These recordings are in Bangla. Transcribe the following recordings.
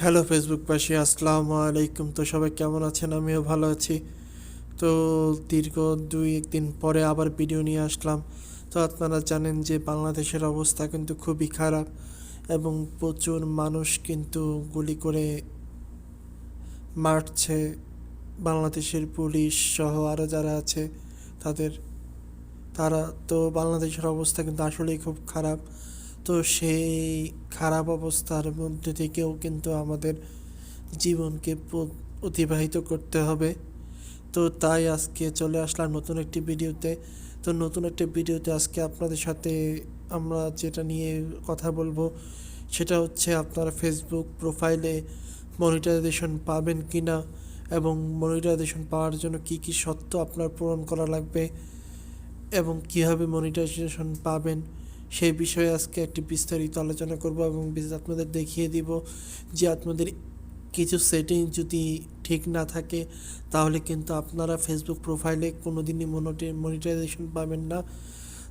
হ্যালো ফেসবুকবাসী আসসালামু আলাইকুম। তো সবাই কেমন আছেন? আমিও ভালো আছি। তো দীর্ঘ দুই একদিন পরে আবার ভিডিও নিয়ে আসলাম। তো আপনারা জানেন যে বাংলাদেশের অবস্থা কিন্তু খুবই খারাপ এবং প্রচুর মানুষ কিন্তু গুলি করে মারছে। বাংলাদেশের পুলিশ সহ আরও যারা আছে তাদের, তারা, তো বাংলাদেশের অবস্থা কিন্তু আসলেই খুব খারাপ। তো সেই খারাপ অবস্থার মধ্যে থেকেও কিন্তু আমাদের জীবনকে অতিবাহিত করতে হবে। তো তাই আজকে চলে আসলাম নতুন একটি ভিডিওতে। তো নতুন একটি ভিডিওতে আজকে আপনাদের সাথে আমরা যেটা নিয়ে কথা বলব, সেটা হচ্ছে আপনার ফেসবুক প্রোফাইলে মনিটাইজেশন পাবেন কি না এবং মনিটাইজেশন পাওয়ার জন্য কি কি সত্য আপনার পূরণ করা লাগবে এবং কীভাবে মনিটাইজেশন পাবেন। সেই বিষয়ে আজকে একটি বিস্তারিত আলোচনা করব এবং আপনাদের দেখিয়ে দিব যে আপনাদের কিছু সেটিং যদি ঠিক না থাকে, তাহলে কিন্তু আপনারা ফেসবুক প্রোফাইলে কোনো দিনই মনিটাইজেশন পাবেন না।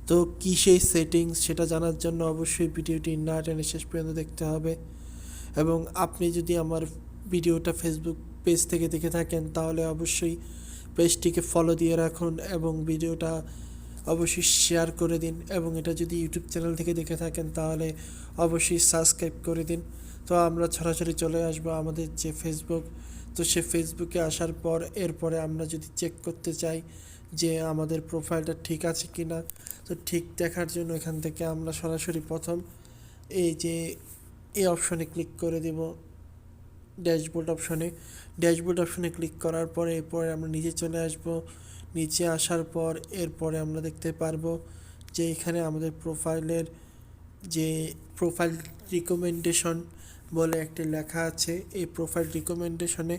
তো কী সেই সেটিংস সেটা জানার জন্য অবশ্যই ভিডিওটি না টেনে শেষ পর্যন্ত দেখতে হবে। এবং আপনি যদি আমার ভিডিওটা ফেসবুক পেজ থেকে দেখে থাকেন, তাহলে অবশ্যই পেজটিকে ফলো দিয়ে রাখুন এবং ভিডিওটা অবশ্যই শেয়ার করে দিন এবং এটা যদি ইউটিউব চ্যানেল থেকে দেখে থাকেন তাহলে অবশ্যই সাবস্ক্রাইব করে দিন। তো আমরা সরাসরি চলে আসব আমাদের যে ফেসবুক তো সে ফেসবুকে আসার পর এরপরে আমরা যদি চেক করতে চাই যে আমাদের প্রোফাইলটা ঠিক আছে কি না তো ঠিক দেখার জন্য এখান থেকে আমরা সরাসরি প্রথম এই যে এই অপশনে ক্লিক করে দেব ড্যাশবোর্ড অপশনে ড্যাশবোর্ড অপশনে ক্লিক করার পরে এরপরে আমরা নিচে চলে আসব। নিচে আসার পর এরপরে আমরা দেখতে পারব যে এখানে আমাদের প্রোফাইলের যে প্রোফাইল রিকমেন্ডেশন বলে একটি লেখা আছে, এই প্রোফাইল রিকমেন্ডেশনে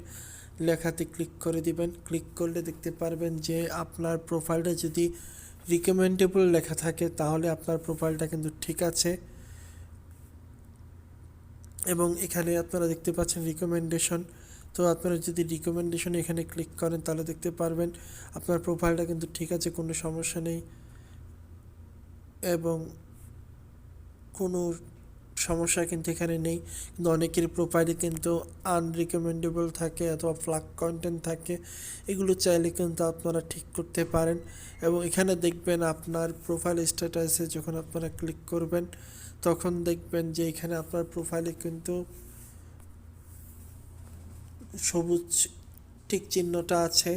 লেখাতে ক্লিক করে দিবেন। ক্লিক করলে দেখতে পারবেন যে আপনার প্রোফাইলটা যদি রিকমেন্ডেবল লেখা থাকে, তাহলে আপনার প্রোফাইলটা কিন্তু ঠিক আছে। এবং এখানে আপনারা দেখতে পাচ্ছেন রিকমেন্ডেশন তো আপনারা যদি রিকমেন্ডেশন এখানে ক্লিক করেন, তাহলে দেখতে পারবেন আপনার প্রোফাইলটা কিন্তু ঠিক আছে, কোনো সমস্যা নেই। এবং কোনো সমস্যা কিন্তু এখানে নেই। কিন্তু অনেকের প্রোফাইলে কিন্তু আনরিকমেন্ডেবল থাকে অথবা ফ্লাক কন্টেন্ট থাকে। এগুলো চাইলে কিন্তু আপনারা ঠিক করতে পারেন। এবং এখানে দেখবেন আপনার প্রোফাইল স্ট্যাটাসে যখন আপনারা ক্লিক করবেন, তখন দেখবেন যে এখানে আপনার প্রোফাইলে কিন্তু সবুজ টিক চিহ্নটা আছে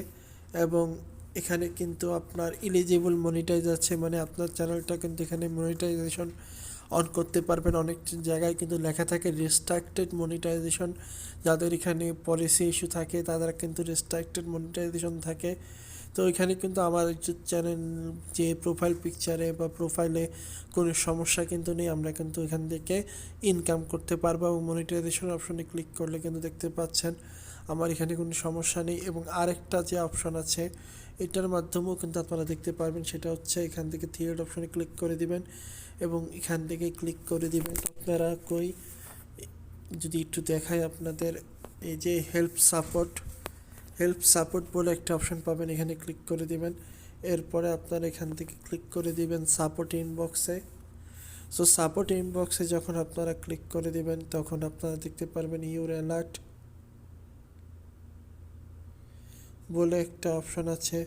এবং এখানে কিন্তু আপনার ইলিজিবল মনিটাইজ আছে মানে আপনার চ্যানেলটা কিন্তু এখানে মনিটাইজেশন অন করতে পারবেন। অনেক জায়গায় কিন্তু লেখা থাকে রেস্ট্রাক্টেড মনিটাইজেশন যাদের এখানে পলিসি ইস্যু থাকে, তাদের কিন্তু রেস্ট্রাক্টেড মনিটাইজেশন থাকে। তো এখানে কিন্তু আমার চ্যানেল যে প্রোফাইল পিকচারে বা প্রোফাইলে কোনো সমস্যা কিন্তু নেই। আমরা কিন্তু এখান থেকে ইনকাম করতে পারব এবং মনিটাইজেশন অপশনে ক্লিক করলে কিন্তু দেখতে পাচ্ছেন। আমার এখানে কোনো সমস্যা নেই এবং আরেকটা যে অপশন আছে, এটার মাধ্যমেও কিন্তু আপনারা দেখতে পারবেন, সেটা হচ্ছে এখান থেকে থিয়েট অপশনে ক্লিক করে দিবেন এবং এখান থেকে ক্লিক করে দিবেন আপনারা কই, যদি একটু দেখায় আপনাদের, এই যে হেল্প সাপোর্ট হেল্প সাপোর্ট বলে একটা অপশন পাবেন, এখানে ক্লিক করে দিবেন। এরপরে আপনারা এখান থেকে ক্লিক করে দিবেন সাপোর্ট ইনবক্সে সো সাপোর্ট ইনবক্সে যখন আপনারা ক্লিক করে দিবেন, তখন আপনারা দেখতে পারবেন ইউর অ্যালার্ট বলে একটা অপশন আছে।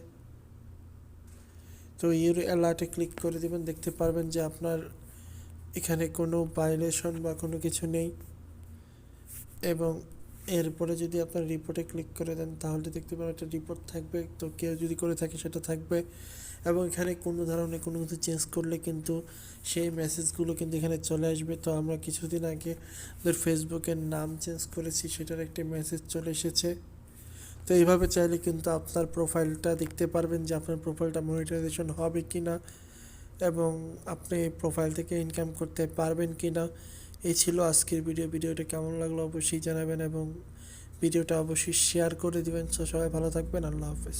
তো ইউর অ্যালার্টে ক্লিক করে দেবেন, দেখতে পারবেন যে আপনার এখানে কোনো ভাইলেশন বা কোনো কিছু নেই। এবং এরপরে যদি আপনার রিপোর্টে ক্লিক করে দেন, তাহলে দেখতে পাবেন একটা রিপোর্ট থাকবে। তো কেউ যদি করে থাকে, সেটা থাকবে। এবং এখানে কোনো ধরনের কোনো কিছু চেঞ্জ করলে কিন্তু সেই মেসেজগুলো কিন্তু এখানে চলে আসবে। তো আমরা কিছুদিন আগে আমাদের ফেসবুকের নাম চেঞ্জ করেছি, সেটার একটি মেসেজ চলে এসেছে। তো এইভাবে চাইলে কিন্তু আপনার প্রোফাইলটা দেখতে পারবেন যে আপনার প্রোফাইলটা মনিটাইজেশন হবে কি না এবং আপনি প্রোফাইল থেকে ইনকাম করতে পারবেন কি না এই ছিল আজকের ভিডিও ভিডিওটা কেমন লাগল অবশ্যই জানাবেন এবং ভিডিওটা অবশ্যই শেয়ার করে দিবেন। সো সবাই ভালো থাকবেন। আল্লাহ হাফেজ।